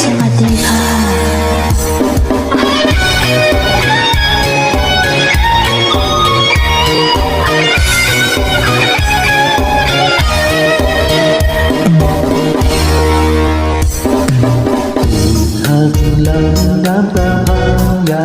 สวัสดีค่ะ หักหลังน้ำตาพังยา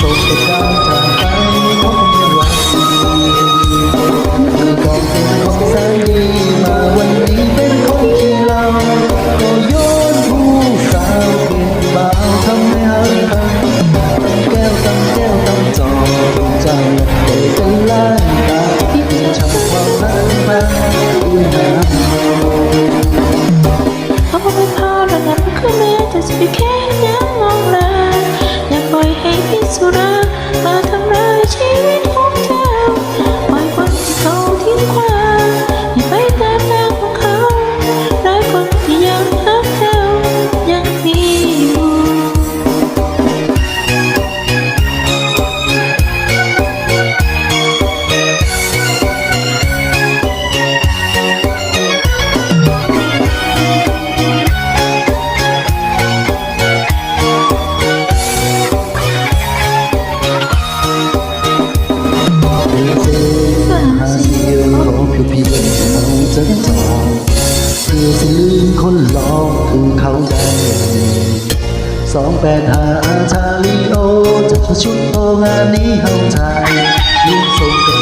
ตกแต่ดาวจากไปไม่พบเนวันเธอบอกเป็นของแสนดีมาวันนี้เป็นขอที่เราก็ย้อนผู้สาวเปลี่ยนบ่าทำให้หาย สักอเพื่อจะลืมคนหลอกคือเขาได้สองแปดหาอาชาลิโอจะชุดโองานนี้เฮาไทยลืมส่ง